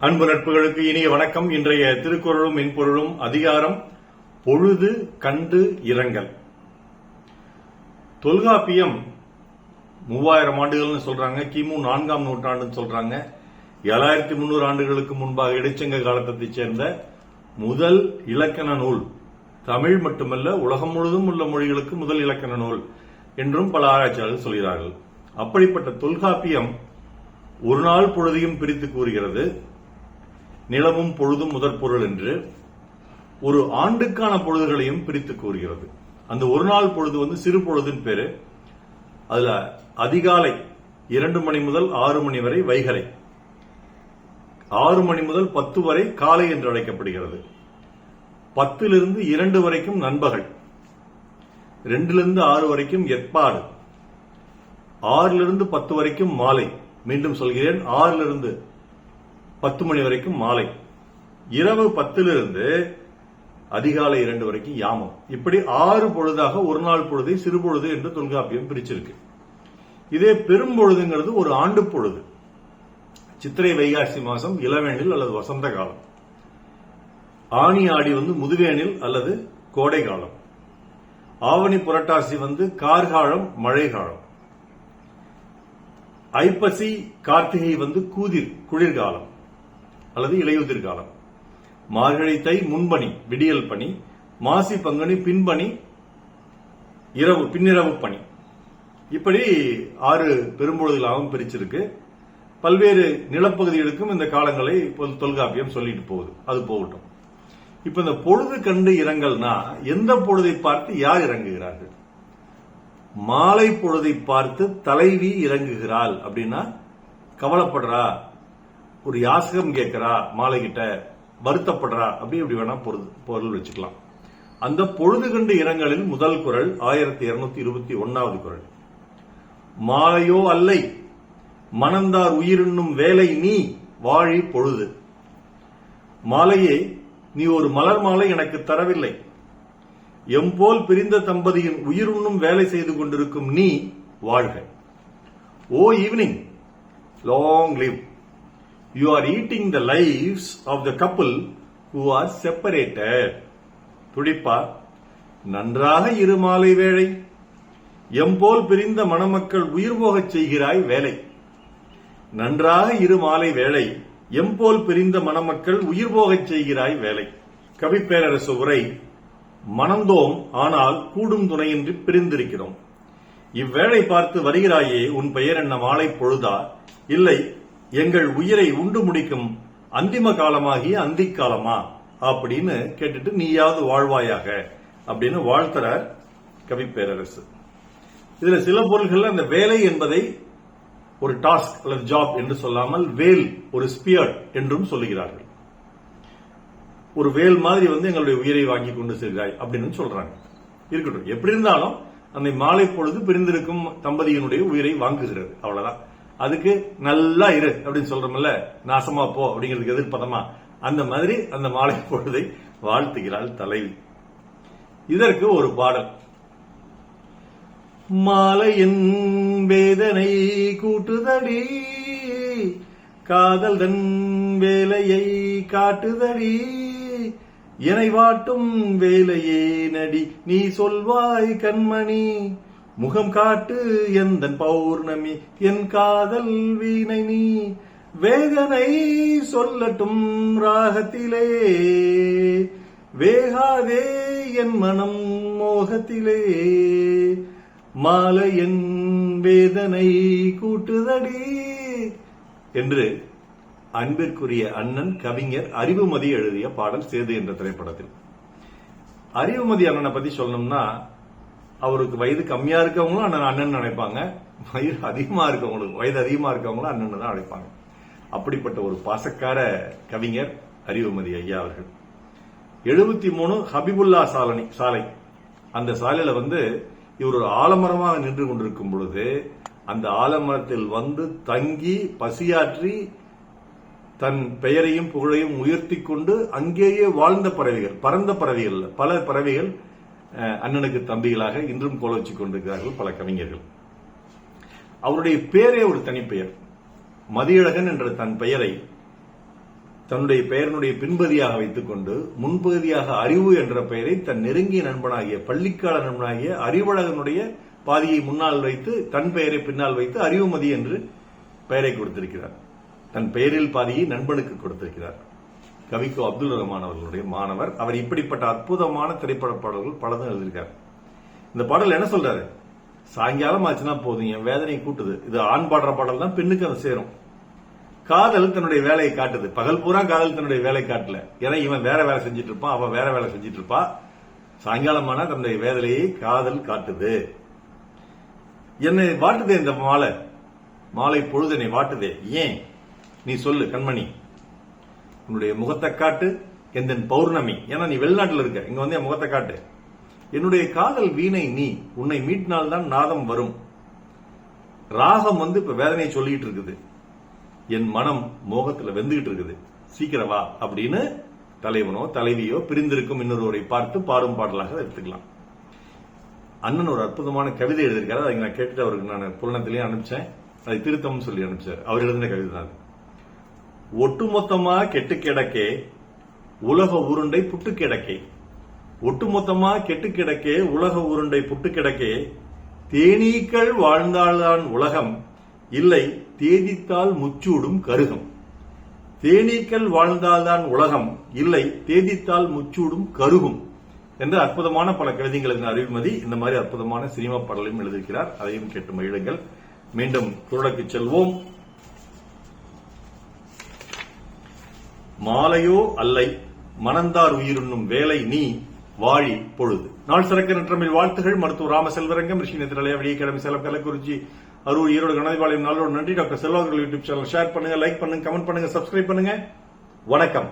அன்பு நட்புகளுக்கு இனிய வணக்கம். இன்றைய திருக்குறளும் மென்பொருளும் அதிகாரம் பொழுது கண்டு இரங்கல். தொல்காப்பியம் மூவாயிரம் ஆண்டுகள்னு சொல்றாங்க. கிமு நான்காம் நூற்றாண்டுன்னு சொல்றாங்க. ஏழாயிரத்தி முன்னூறு ஆண்டுகளுக்கு முன்பாக இடைச்சங்க காலத்தைச் சேர்ந்த முதல் இலக்கண நூல். தமிழ் மட்டுமல்ல உலகம் முழுதும் உள்ள மொழிகளுக்கு முதல் இலக்கண நூல் என்றும் பல ஆராய்ச்சியாளர்கள் சொல்கிறார்கள். அப்படிப்பட்ட தொல்காப்பியம் ஒரு நாள் பொழுதையும் பிரித்து கூறுகிறது. நிலவும் பொழுதும் முதற் பொருள் என்று ஒரு ஆண்டுக்கான பொழுதுகளையும் பிரித்து கூறுகிறது. அந்த ஒரு நாள் பொழுது வந்து சிறு பொழுதுன்னு பேரு அதுல அதிகாலை இரண்டு மணி முதல் ஆறு மணி வரை வைகரை ஆறு மணி முதல் பத்து வரை காலை என்று அழைக்கப்படுகிறது. பத்திலிருந்து இரண்டு வரைக்கும் நண்பகல் ரெண்டிலிருந்து ஆறு வரைக்கும் எற்பாடு ஆறிலிருந்து பத்து வரைக்கும் மாலை. மீண்டும் சொல்கிறேன் ஆறிலிருந்து பத்து மணி வரைக்கும் மாலை. இரவு பத்திலிருந்து அதிகாலை இரண்டு வரைக்கும் யாமம். இப்படி ஆறு பொழுதாக ஒரு நாள் பொழுதை சிறு பொழுது என்று தொல்காப்பியம் பிரிச்சிருக்கு. இதே பெரும் பொழுதுங்கிறது ஒரு ஆண்டு பொழுது. சித்திரை வைகாசி மாசம் இளவேனில் அல்லது வசந்த காலம். ஆணி ஆடி வந்து முதுவேனில் அல்லது கோடை காலம். ஆவணி புரட்டாசி வந்து கார்காலம் மழை காலம் ஐப்பசி கார்த்திகை வந்து கூதிர் குளிர்காலம். அல்லது இலையுதிர் காலம். மார்கழி தை முன்பணி விடியல் பணி மாசி பங்குனி பின்பணி இரவு பின்னிரவு பணி. இப்படி ஆறு பெரும்பொழுதுகளாகவும் பிரிச்சிருக்கு. பல்வேறு நிலப்பகுதிகளுக்கும் இந்த காலங்களை தொல்காப்பியம் சொல்லிட்டு போகுது. அது போகட்டும். இப்ப இந்த பொழுது கண்டு இறங்கல்னா எந்த பொழுதை பார்த்து யார் இறங்குகிறார்கள்? மாலை பொழுதை பார்த்து தலைவி இறங்குகிறாள் அப்படின்னா கவலைப்படுறா. ஒரு யாசகம் கேட்கிறா மாலை கிட்ட வருத்தப்படுறா அப்படி இப்படி வேணா பொருள் பொருள் வச்சுக்கலாம். அந்த பொழுது கண்டு இனங்களில் முதல் குரல் ஆயிரத்தி இருநூத்தி இருபத்தி ஒன்னாவது குரல். மாலையோ அல்லை மணந்தார் உயிரின்னும் வேலை நீ வாழி பொழுது. மாலையே நீ ஒரு மலர் மாலை எனக்கு தரவில்லை. எம்போல் பிரிந்த தம்பதியின் உயிருண்ணும் வேலை செய்து கொண்டிருக்கும் நீ வாழ்க. ஓ evening long live. You are eating the lives of the couple who are separated துடிப்பா நன்றாக இரு மாலை வேளை. எம்போல் பிரிந்த மணமக்கள் உயிர் போகச் செய்கிறாய் வேலை. நன்றாக இரு மாலை வேலை எம்போல் பிரிந்த மணமக்கள் உயிர் போகச் செய்கிறாய் வேலை. கவிப்பேரரசு உரை மணந்தோம் ஆனால் கூடும் துணையின்றி பிரிந்திருக்கிறோம். இவ்வேளை பார்த்து வருகிறாயே உன் பெயர் என்ன மாலை பொழுதா? இல்லை எங்கள் உயிரை உண்டு முடிக்கும் அந்திம காலமாகிய அந்திக்காலமா அப்படின்னு கேட்டுட்டு நீயாவது வாழ்வாயாக அப்படின்னு வாழ்த்துறார் கவிப்பேரரசு இதுல சில பொருள்கள் அந்த வேலை என்பதை ஒரு டாஸ்க் அல்லது ஜாப் என்று சொல்லாமல் வேல் ஒரு ஸ்பியர் என்றும் சொல்லுகிறார்கள். ஒரு வேல் மாதிரி வந்து எங்களுடைய உயிரை வாங்கி கொண்டு செல்கிறாய் அப்படின்னு சொல்றாங்க. இருக்கட்டும் எப்படி இருந்தாலும் அந்த மாலை பொழுது பிரிந்திருக்கும் தம்பதியினுடைய உயிரை வாங்குகிறது. அவ்வளவுதான். அதுக்கு நல்லா இரு அப்படின்னு சொல்றோம்ல நாசமா போ அப்படிங்கிறதுக்கு எதிர்ப்பதமா அந்த மாதிரி அந்த மாலை பொழுதை வாழ்த்துகிறாள் தலைவி. இதற்கு ஒரு பாடல். மாலையின் வேதனை கூட்டுதடி காதல் தன் வேலையை காட்டுதடி எனை வாட்டும் வேலையே நடி நீ சொல்வாய் கண்மணி முகம் காட்டு எந்தன் பௌர்ணமி? என் காதல் வீணை நீ. வேதனை சொல்லட்டும் ராகத்திலே. வேகாதே என் மனம் மோகத்திலே. மாலை என் வேதனை கூட்டுதடி. என்று அன்பிற்குரிய அண்ணன் கவிஞர் அறிவுமதி எழுதிய பாடல் சேது என்ற திரைப்படத்தில். அறிவுமதி அண்ணனை பத்தி சொல்லணும்னா அவருக்கு வயது கம்மியா இருக்கவங்களும் அண்ணன் அண்ணன் நினைப்பாங்க. வயது அதிகமா இருக்கவங்களுக்கு வயது அதிகமா இருக்கவங்களும் அண்ணன் தான் அழைப்பாங்க அப்படிப்பட்ட ஒரு பாசக்கார கவிஞர் அறிவுமதி ஐயா அவர்கள். எழுபத்தி மூணு ஹபிபுல்லா சாலனி சாலை. அந்த சாலையில வந்து இவர் ஒரு ஆலமரமாக நின்று கொண்டிருக்கும் பொழுது அந்த ஆலமரத்தில் வந்து தங்கி பசியாற்றி தன் பெயரையும் புகழையும் உயர்த்தி கொண்டு அங்கேயே வாழ்ந்த பறவைகள் பறந்த பறவைகள் பல பறவைகள் அண்ணனுக்கு தம்பிகளாக இன்றும் கோல வச்சு கொண்டிருக்கிறார்கள் பல கவிஞர்கள். அவருடைய பேரே ஒரு தனிப்பெயர். மதியழகன் என்ற தன் பெயரை தன்னுடைய பெயரினுடைய பின்பதியாக வைத்துக் கொண்டு முன்பகுதியாக அறிவு என்ற பெயரை தன் நெருங்கிய நண்பனாகிய பள்ளிக்கால நண்பனாகிய அறிவழகனுடைய பாதியை முன்னால் வைத்து தன் பெயரை பின்னால் வைத்து அறிவுமதி என்று பெயரை கொடுத்திருக்கிறார். தன் பெயரில் பாதியை நண்பனுக்கு கொடுத்திருக்கிறார். கவிக்கோ அப்துல் ரஹ்மான் அவர்களுடைய மாணவர். அவர் இப்படிப்பட்ட அற்புதமான திரைப்பட பாடல்கள் பலதும் எழுதியிருக்காரு. இந்த பாடல் என்ன சொல்றாரு? சாயங்காலம் ஆச்சுன்னா போதும் என் வேதனை கூட்டுது. இது ஆண் பாடுற பாடல் தான் பெண்ணுக்கு அது சேரும். காதல் தன்னுடைய வேலையை காட்டுது. பகல் பூரா காதல் தன்னுடைய வேலை காட்டல. ஏன்னா இவன் வேற வேலை செஞ்சுட்டு இருப்பான் அவன் வேற வேலை செஞ்சுட்டு இருப்பா. சாயங்காலமானா தன்னுடைய வேதனையை காதல் காட்டுது. என்னை வாட்டுதே இந்த மாலை. மாலை பொழுதனை வாட்டுதே. ஏன்? நீ சொல்லு கண்மணி. உன்னுடைய முகத்தை காட்டு எந்தன் பௌர்ணமி. ஏன்னா நீ வெளிநாட்டில் இருக்க. இங்க வந்து என் முகத்தை காட்டு. என்னுடைய காதல் வீணை நீ. உன்னை மீட்டினால்தான் நாதம் வரும். ராகம் வந்து இப்ப வேதனையை சொல்லிட்டு இருக்குது. என் மனம் மோகத்துல வெந்துகிட்டு இருக்குது. சீக்கிரம் வா அப்படின்னு தலைவனோ தலைவியோ பிரிந்திருக்கும் இன்னொருவரை பார்த்து பாடும் பாடலாக எடுத்துக்கலாம். அண்ணன் ஒரு அற்புதமான கவிதை எழுதியிருக்காரு. அதை நான் கேட்டுட்டு அவருக்கு நான் புலனத்திலேயே அனுப்பிச்சேன். அதை திருத்தம்னு சொல்லி அனுப்பிச்சார். அவர் எழுதின கவிதை தான் அது. ஒட்டுமொத்தமா கெட்டு கிடக்கே உலக உருண்டை புட்டு கிடக்கே. ஒட்டுமொத்தமா கெட்டு கிடக்கே உலக உருண்டை புட்டு கிடக்கே. தேனீக்கள் வாழ்ந்தால்தான் உலகம் இல்லை தேதித்தால் முச்சூடும் கருகம். தேனீக்கள் வாழ்ந்தால்தான் உலகம் இல்லை தேதித்தால் முச்சூடும் கருகும் என்ற அற்புதமான பல கவிதைகளின் அறிவுமதி இந்த மாதிரி அற்புதமான சினிமா பாடலையும் எழுதியிருக்கிறார். அதையும் கேட்டு மகிழுங்கள். மீண்டும் குரலுக்கு செல்வோம். மாலையோ அல்லை மணந்தார் உயிருண்ணும் வேலை நீ வாழி பொழுது. நாள் சிறக்க நற்றமிழ் வாழ்த்துகள். மருத்துவர் ராமசெல்வரங்கம் ரிஷி நேத்திரலய வெளியே கிழமை சேலம் கள்ளக்குறிச்சி அரூர் ஈரோடு கணதிபாளையம் நாளோடு நன்றி. டாக்டர் செல்வார்கள் யூடியூப் சேனல் ஷேர் பண்ணுங்க லைக் பண்ணுங்க கமெண்ட் பண்ணுங்க சப்ஸ்கிரைப் பண்ணுங்க. வணக்கம்.